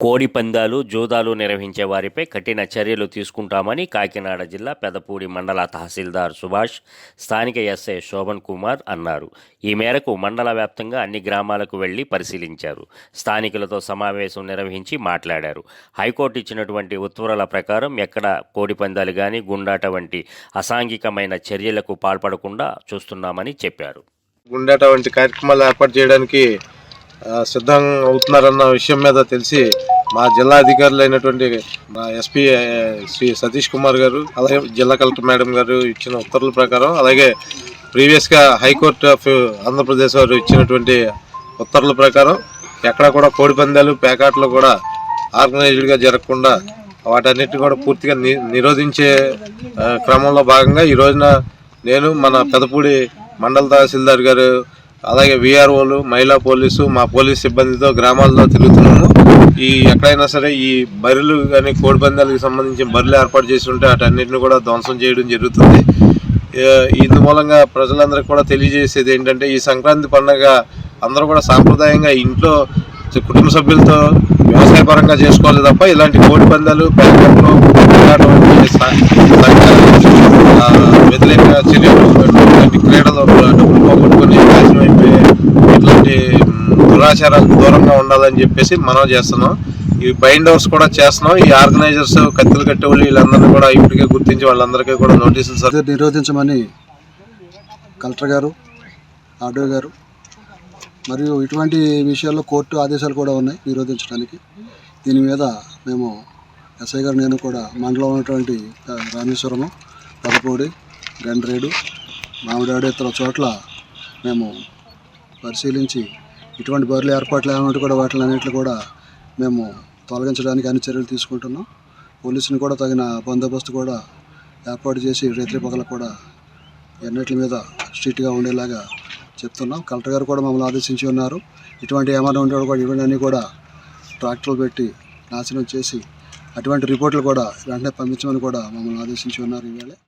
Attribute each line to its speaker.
Speaker 1: కోడి పందాలు జూదాలు నిర్వహించే వారిపై కఠిన చర్యలు తీసుకుంటామని కాకినాడ జిల్లా పెదపూడి మండల తహసీల్దార్ సుభాష్ స్థానిక ఎస్ఐ శోభన్ కుమార్ అన్నారు. ఈ మేరకు మండల వ్యాప్తంగా అన్ని గ్రామాలకు వెళ్ళి పరిశీలించారు. స్థానికులతో సమావేశం నిర్వహించి మాట్లాడారు. హైకోర్టు ఇచ్చినటువంటి ఉత్తర్వుల ప్రకారం ఎక్కడ కోడి పందాలు కానీ గుండాట వంటి అసాంఘికమైన చర్యలకు పాల్పడకుండా చూస్తున్నామని చెప్పారు.
Speaker 2: గుండాట వంటి కార్యక్రమాలు ఏర్పాటు చేయడానికి సిద్ధం అవుతున్నారన్న విషయం మీద తెలిసి మా జిల్లా అధికారులు అయినటువంటి మా ఎస్పీ శ్రీ సతీష్ కుమార్ గారు అలాగే జిల్లా కలెక్టర్ మేడం గారు ఇచ్చిన ఉత్తర్వుల ప్రకారం అలాగే ప్రీవియస్గా హైకోర్టు ఆఫ్ ఆంధ్రప్రదేశ్ వారు ఇచ్చినటువంటి ఉత్తర్వుల ప్రకారం ఎక్కడ కూడా కోడి పందాలు పేకాట్లు కూడా ఆర్గనైజ్డ్గా జరగకుండా వాటన్నిటిని కూడా పూర్తిగా ని నిరోధించే క్రమంలో భాగంగా ఈ రోజున నేను మన పెదపూడి మండల తహసీల్దార్ గారు అలాగే విఆర్ఓలు మహిళా పోలీసు మా పోలీస్ సిబ్బందితో గ్రామాల్లో తిరుగుతున్నాము. ఈ ఎక్కడైనా సరే ఈ బర్రెలు కానీ కోడి పందాలకు సంబంధించిన బర్రెలు ఏర్పాటు చేసి ఉంటే వాటన్నిటిని కూడా ధ్వంసం చేయడం జరుగుతుంది. ఏ, ఇందు మూలంగా ప్రజలందరికీ కూడా తెలియజేసేది ఏంటంటే ఈ సంక్రాంతి పండుగ అందరూ కూడా సాంప్రదాయంగా ఇంట్లో కుటుంబ సభ్యులతో వ్యవసాయపరంగా చేసుకోవాలి తప్ప ఇలాంటి కోడి పందాలు ఇలాంటి వ్యతిరేక చర్యలు దురాచారాలకు దూరంగా ఉండాలని చెప్పేసి మనం చేస్తున్నాం. ఈ బైండ్ హౌస్ కూడా చేస్తున్నాం. ఈ ఆర్గనైజర్స్ కత్తులు కట్టేవాళ్ళు వీళ్ళందరినీ కూడా ఇప్పటికే గుర్తించి వాళ్ళందరికీ కూడా నోటీసులు సార్
Speaker 3: నిరోధించమని కలెక్టర్ గారు ఆర్డో గారు మరియు ఇటువంటి విషయాల్లో కోర్టు ఆదేశాలు కూడా ఉన్నాయి నిరోధించడానికి. దీని మీద మేము ఎస్ఐ గారు నేను కూడా మండలం ఉన్నటువంటి రామేశ్వరము పదపూడి గండ్రేడు మామిడాడు ఇతర చోట్ల మేము పరిశీలించి ఇటువంటి బర్రెలు ఏర్పాట్లు ఏమంటే కూడా వాటిని అన్నింటిని కూడా మేము తొలగించడానికి అన్ని చర్యలు తీసుకుంటున్నాం. పోలీసుని కూడా తగిన బందోబస్తు కూడా ఏర్పాటు చేసి రైతుల పగల కూడా ఎన్నిటి మీద స్ట్రిక్ట్గా ఉండేలాగా చెప్తున్నాం. కలెక్టర్ గారు కూడా మమ్మల్ని ఆదేశించి ఉన్నారు. ఇటువంటి ఏమైనా ఉంటే కూడా ఇవన్నీ కూడా ట్రాక్టర్లు పెట్టి నాశనం చేసి అటువంటి రిపోర్ట్లు కూడా వెంటనే పంపించమని కూడా మమ్మల్ని ఆదేశించి ఉన్నారు ఈవేళ.